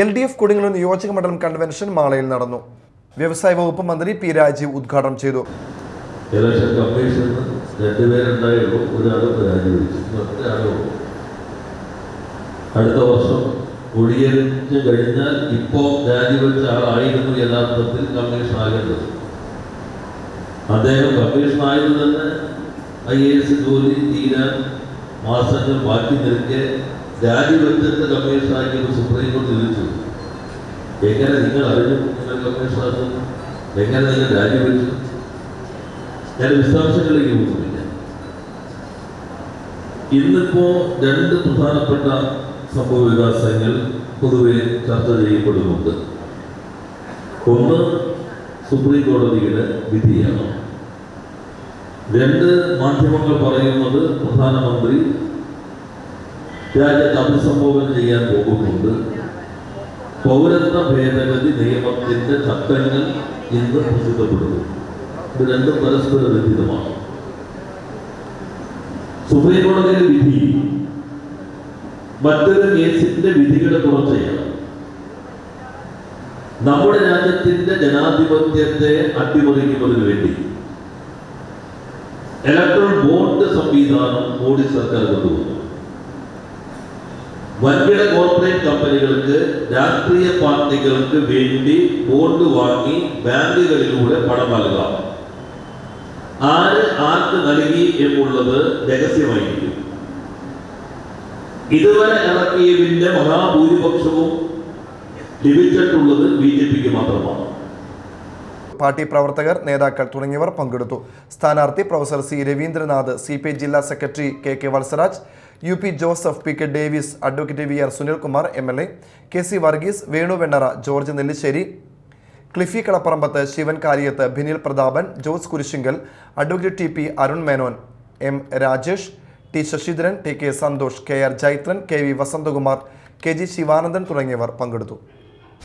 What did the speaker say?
L D F Kodungallur നിയോജക മണ്ഡലം convention മാളയിൽ നടന്നു. വ്യവസായ വകുപ്പ് മന്ത്രി പി രാജീവ് ഉദ്ഘാടനം ചെയ്തു. ഇലക്ഷൻ അടുത്ത വർഷം ഒഴിയലിച്ച് കഴിഞ്ഞാൽ ഇപ്പോൾ രാജിവെച്ച ആളായിരുന്നു യഥാർത്ഥത്തിൽ കമ്മീഷൻ ആകേണ്ടത്. അദ്ദേഹം കമ്മീഷൻ ആയത് തന്നെ ഐ എ എസ് ജോലി തീരാൻ മാസങ്ങൾ മാറ്റി നിൽക്കെ രാജിവെച്ചിട്ട് വിളിച്ചു എങ്ങനെ നിങ്ങൾ അറിഞ്ഞു ലൊക്കേഷൻ എങ്ങനെ നിങ്ങൾ രാജിവെച്ചു. ഞാൻ വിശദാംശങ്ങളിലേക്ക് പോകുന്നില്ല. ഇന്നിപ്പോ രണ്ട് പ്രധാനപ്പെട്ട സംഭവ വികാസങ്ങൾ പൊതുവെ ചർച്ച ചെയ്യപ്പെടുന്നുണ്ട്. ഒന്ന് സുപ്രീം കോടതിയുടെ വിധിയാണ്. രണ്ട് മാധ്യമങ്ങൾ പറയുന്നത് പ്രധാനമന്ത്രി രാജ്യത്ത് അഭിസംബോധന ചെയ്യാൻ പോകുന്നുണ്ട്. പൗരത്വ ഭേദഗതി നിയമത്തിന്റെ ചട്ടങ്ങൾ ഇന്ന് പ്രസിദ്ധപ്പെടുന്നു. ഇത് രണ്ടും പരസ്പര ബന്ധിതമാണ് സുപ്രീം കോടതിയുടെ വിധി മറ്റൊരു കേസിന്റെ വിധികളെ തുടർച്ചയാണ് നമ്മുടെ രാജ്യത്തിന്റെ ജനാധിപത്യത്തെ അട്ടിമറിക്കുന്നതിന് വേണ്ടി ഇലക്ട്രോൺ ബോണ്ട് സംവിധാനം മോഡി സർക്കാർ കൊണ്ടുവന്നു. വൻകിട കോർപ്പറേറ്റ് കമ്പനികൾക്ക് രാഷ്ട്രീയ പാർട്ടികൾക്ക് വേണ്ടി ബോണ്ട് വാങ്ങി ബാങ്കുകളിലൂടെ പണം നൽകാം ആര് ആർക്ക് നൽകി എന്നുള്ളത് രഹസ്യമായിരിക്കും. ഇതുവരെ ഇറക്കിയതിന്റെ മഹാഭൂരിപക്ഷവും ലഭിച്ചിട്ടുള്ളത് ബി ജെ പിക്ക് മാത്രമാണ്. പാർട്ടി പ്രവർത്തകർ നേതാക്കൾ തുടങ്ങിയവർ പങ്കെടുത്തു. സ്ഥാനാർത്ഥി പ്രൊഫസർ സി രവീന്ദ്രനാഥ് സി ജില്ലാ secretary K K Valsaraj U P Joseph P K Davis advocate V R Sunilkumar M L A K C Varghese Venu Vennara George Nelliserry Cliffy Kalaparambath Sivan Kaliyath Binil Prathapan Jose Kurisinkal advocate T P Arun Menon M Rajesh T Sasidharan T K Santhosh K R Jaithran K V Vasanthakumar K G Sivanandan തുടങ്ങിയവർ പങ്കെടുത്തു.